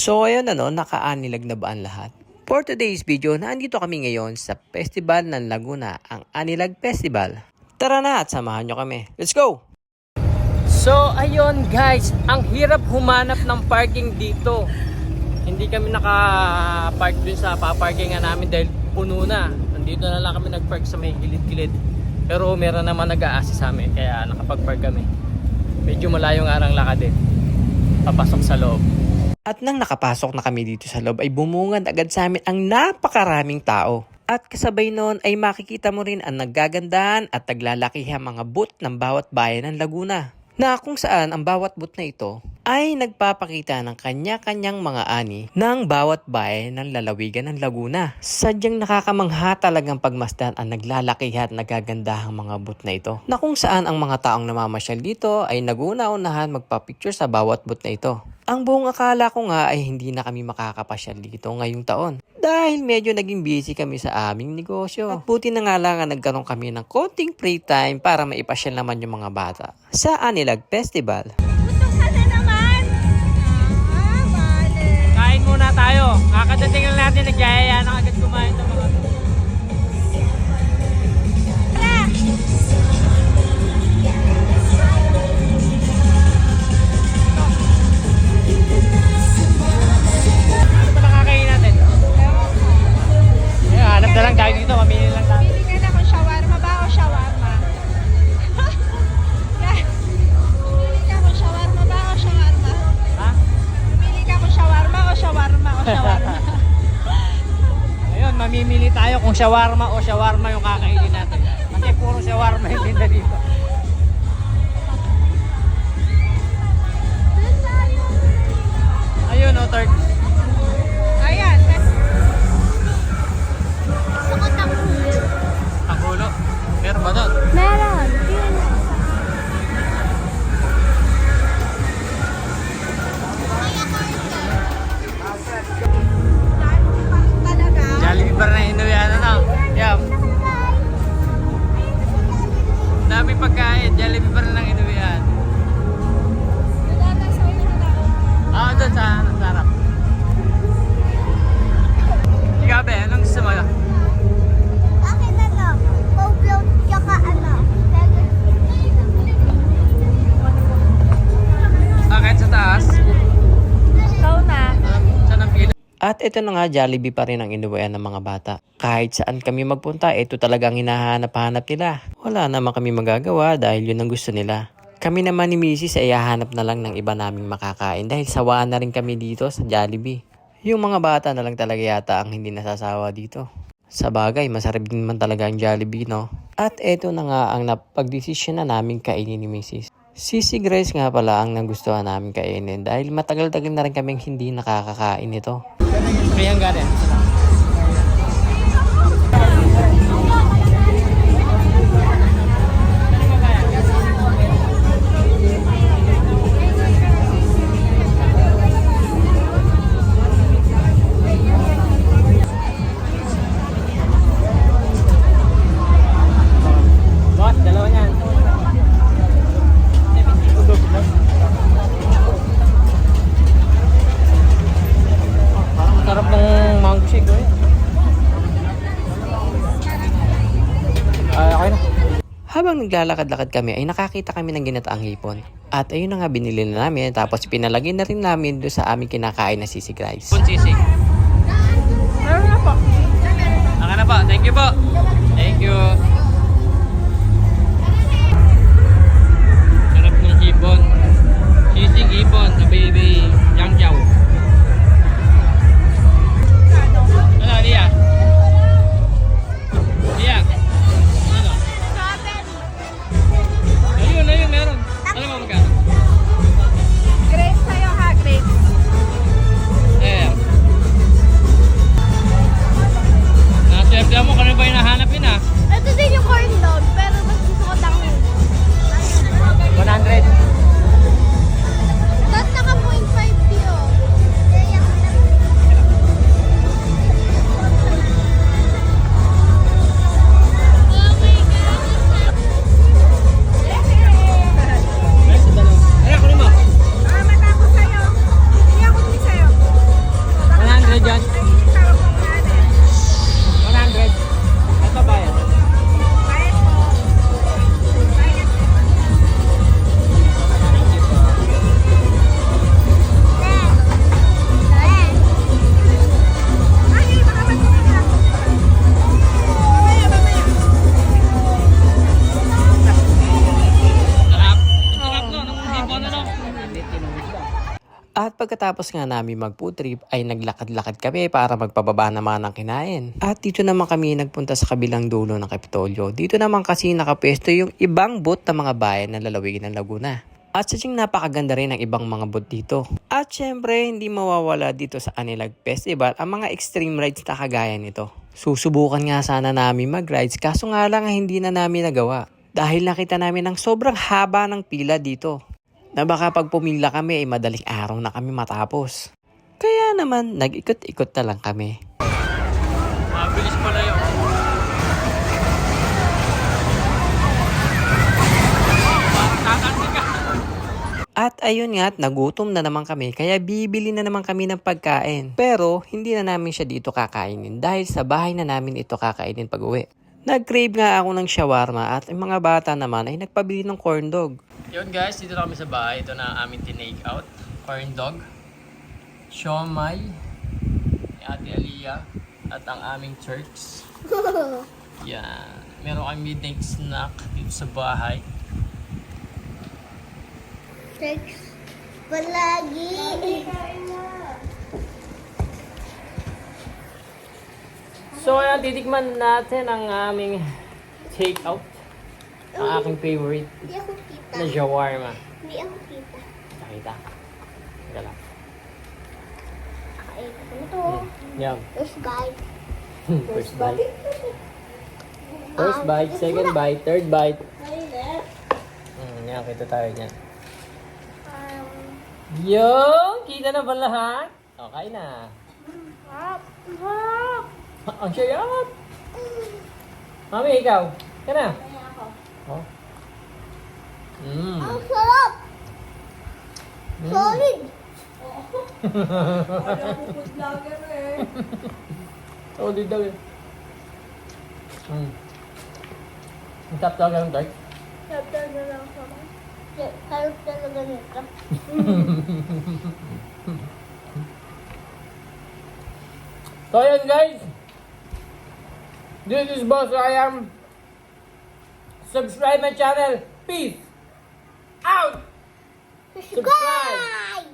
So ayun ano, nakaanilag na ba ang lahat? For today's video, naandito kami ngayon sa Festival ng Laguna, ang Anilag Festival. Tara na at samahan nyo kami. Let's go! So ayun guys, ang hirap humanap ng parking dito. Hindi kami naka-park dun sa paparkingan namin dahil puno na. Nandito na lang kami nag-park sa may gilid-gilid. Pero meron naman nag-aasi sa amin kaya nakapag-park kami. Medyo malayo nga ang lakad eh. Papasok sa loob. At nang nakapasok na kami dito sa loob ay bumungad agad sa amin ang napakaraming tao. At kasabay noon ay makikita mo rin ang naggagandahan at naglalakihang mga booth ng bawat bayan ng Laguna. Na kung saan ang bawat booth na ito ay nagpapakita ng kanya-kanyang mga ani ng bawat bayan ng lalawigan ng Laguna. Sadyang nakakamangha talagang pagmasdan ang naglalakihan at nagagandahang mga booth na ito. Na kung saan ang mga taong namamasyal dito ay naguna-unahan magpa-picture sa bawat booth na ito. Ang buong akala ko nga ay hindi na kami makakapasyal dito ngayong taon. Dahil medyo naging busy kami sa aming negosyo. At buti na nga lang ang nagkaroon kami ng konting free time para maipasyal naman yung mga bata sa Anilag Festival. Kasi naman! Ah, bale. Kain muna tayo. Kakadating lang natin, nagyayaya na agad kumain ng mga shawarma o shawarma yung kakainin natin. Kasi puro shawarma yung tinda dito. At ito na nga, Jollibee pa rin ang inuwian ng mga bata. Kahit saan kami magpunta, ito talagang hinahanap-hanap nila. Wala naman kami magagawa dahil yun ang gusto nila. Kami naman ni Mrs. ay hahanap na lang ng iba naming makakain dahil sawaan na rin kami dito sa Jollibee. Yung mga bata na lang talaga yata ang hindi nasasawa dito. Sa bagay, masarap din naman talaga ang Jollibee, no? At eto na nga ang napagdesisyon na namin kainin ni Mrs. Sisi Grace nga pala ang nagustuhan namin kainin dahil matagal-tagal na rin kaming hindi nakakakain ito. Kaya ang Habang naglalakad-lakad kami ay nakakita kami ng ginataang hipon. At ayun na nga binili na namin tapos pinalagay na rin namin doon sa aming kinakain na sisig rice. Pun sisig. Meron na po. Aka na po. Thank you po. Thank you. Sarap ng hipon. At pagkatapos nga namin mag food trip ay naglakad-lakad kami para magpababa naman ng kinain. At dito naman kami nagpunta sa kabilang dulo ng Kapitolyo. Dito naman kasi nakapwesto yung ibang boat ng mga bayan na lalawigin ng Laguna. At sadyang napakaganda rin ng ibang mga boat dito. At syempre, hindi mawawala dito sa Anilag Festival ang mga extreme rides na kagaya nito. Susubukan nga sana namin mag-rides kaso nga lang hindi na namin nagawa. Dahil nakita namin ang sobrang haba ng pila dito. Na baka pag pumila kami ay madaling araw na kami matapos. Kaya naman, nag-ikot-ikot na lang kami. Mabilis pala yun. At ayun nga, at nagutom na naman kami kaya bibili na naman kami ng pagkain. Pero hindi na namin siya dito kakainin dahil sa bahay na namin ito kakainin pag uwi. Nag-crave nga ako ng shawarma at ang mga bata naman ay nagpabili ng corn dog. Yun guys, dito na kami sa bahay. Ito na aming tinake out. Corn dog, siomay, ni Ate Aliyah, at ang aming church. Yan. Meron kami midnight snack dito sa bahay. Thanks. Palagi. So, ayan, titikman natin ang aming take out. Ang aking favorite Hindi ako kita. na shawarma. Hindi ako kita. Nakita. Teka lang. Kakain ko na to. Yum. First guys. First bite. First bite, second bite, third bite. Hmm, yan, kita tayo dyan. Um, Yo! Kita na ba lahat? Okay na. hap. Hap. Ang sarap! Mami, ikaw. Ka na. Oh. Mm. Ang sarap. Mm. Solid. Solid daw yun. Mm. Ang tap talaga ng dark. Chapter na lang sa Harap talaga nito. So yun guys. This is Boss Ryan. Subscribe my channel. Peace. Out. Subscribe!